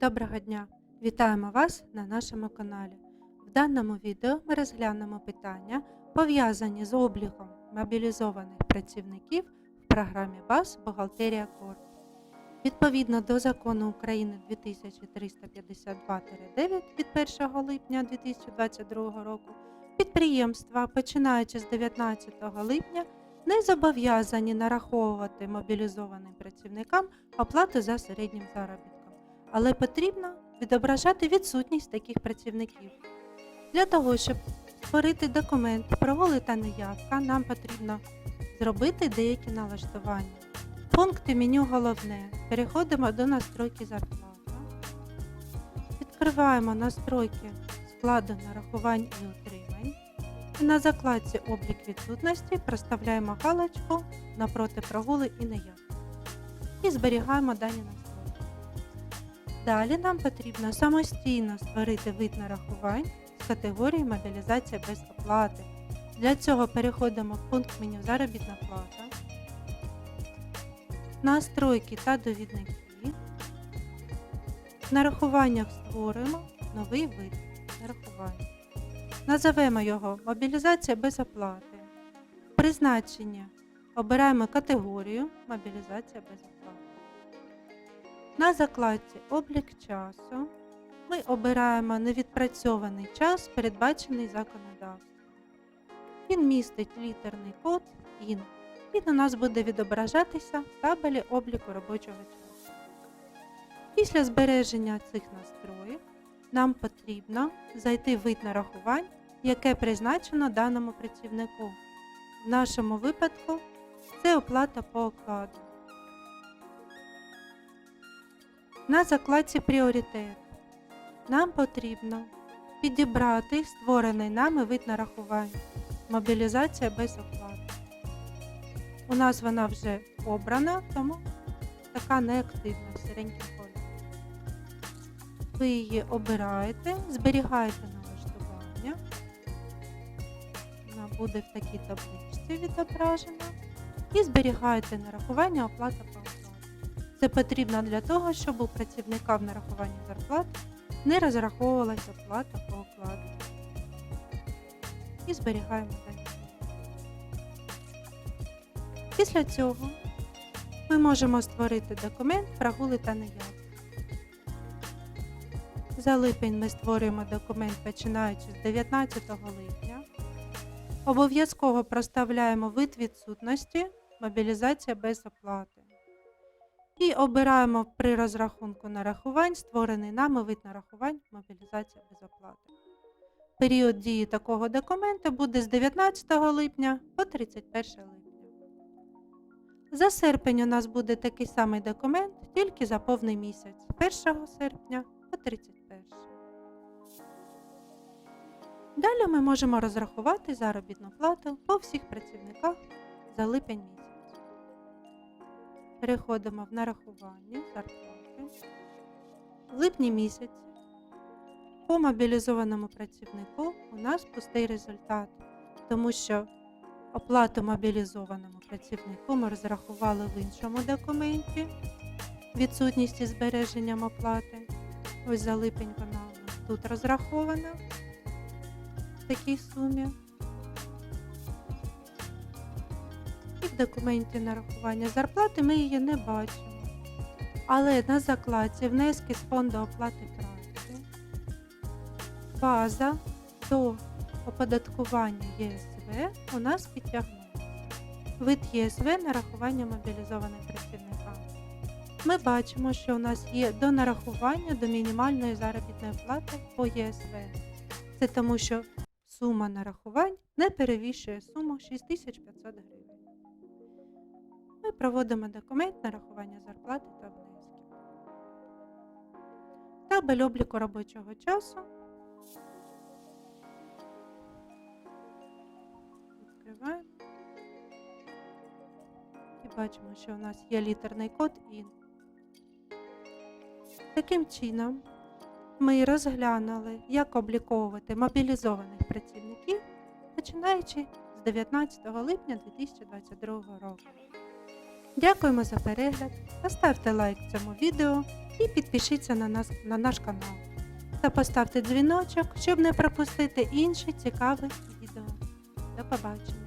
Доброго дня! Вітаємо вас на нашому каналі. В даному відео ми розглянемо питання, пов'язані з обліком мобілізованих працівників в програмі БАС Бухгалтерія Корп. Відповідно до закону України 2352-9 від 1 липня 2022 року, підприємства, починаючи з 19 липня, не зобов'язані нараховувати мобілізованим працівникам оплату за середнім заробітком але потрібно відображати відсутність таких працівників. Для того, щоб створити документ прогули та неявка, нам потрібно зробити деякі налаштування. Пункти меню головне. Переходимо до настройки зарплата. Відкриваємо настройки складу нарахувань і утримань. На закладці облік відсутності проставляємо галочку напроти прогули і неявки. І зберігаємо дані настройки. Далі нам потрібно самостійно створити вид нарахувань з категорії мобілізація без оплати. Для цього переходимо в пункт меню Заробітна плата, настройки та довідники. В нарахуваннях створимо новий вид нарахування. Назовемо його Мобілізація без оплати. Призначення обираємо категорію Мобілізація без оплати. На закладці Облік часу ми обираємо невідпрацьований час, передбачений законодавством. Він містить літерний код IN. Він у нас буде відображатися в табелі обліку робочого часу. Після збереження цих настроїв нам потрібно зайти вид нарахувань, яке призначено даному працівнику. В нашому випадку це оплата по окладу. На закладці Пріоритет нам потрібно підібрати створений нами вид нарахування. Мобілізація без оплати. У нас вона вже обрана, тому така неактивна сіреньким кольором. Ви її обираєте, зберігаєте налаштування. Вона буде в такій табличці відображена. І зберігаєте нарахування оплата. Це потрібно для того, щоб у працівника в нарахуванні зарплат не розраховувалася оплата по окладу. І зберігаємо дані. Після цього ми можемо створити документ прогули та неявки. За липень ми створюємо документ починаючи з 19 липня. Обов'язково проставляємо вид відсутності мобілізація без оплати. І обираємо при розрахунку нарахувань створений нами вид нарахувань мобілізація без оплати. Період дії такого документу буде з 19 липня по 31 липня. За серпень у нас буде такий самий документ, тільки за повний місяць з 1 серпня по 31. Далі ми можемо розрахувати заробітну плату по всіх працівниках за липень місяць. Переходимо в нарахування зарплати. В липні місяці по мобілізованому працівнику у нас пустий результат, тому що оплату мобілізованому працівнику ми розрахували в іншому документі відсутність із збереженням оплати. Ось за липень вона тут розрахована в такій сумі. Документі нарахування зарплати ми її не бачимо. Але на закладці внески з фонду оплати праці, база до оподаткування ЄСВ у нас підтягнулася. Вид ЄСВ нарахування мобілізованим працівникам. Ми бачимо, що у нас є до нарахування до мінімальної заробітної плати по ЄСВ. Це тому, що сума нарахувань не перевищує суму 6500 гривень. Ми проводимо документ нарахування зарплати та внесків. Табель обліку робочого часу. Відкриваємо. І бачимо, що у нас є літерний код IN. Таким чином, ми розглянули, як обліковувати мобілізованих працівників, починаючи з 19 липня 2022 року. Дякуємо за перегляд. Поставте лайк цьому відео і підпишіться на, нас, на наш канал. Та поставте дзвіночок, щоб не пропустити інші цікаві відео. До побачення!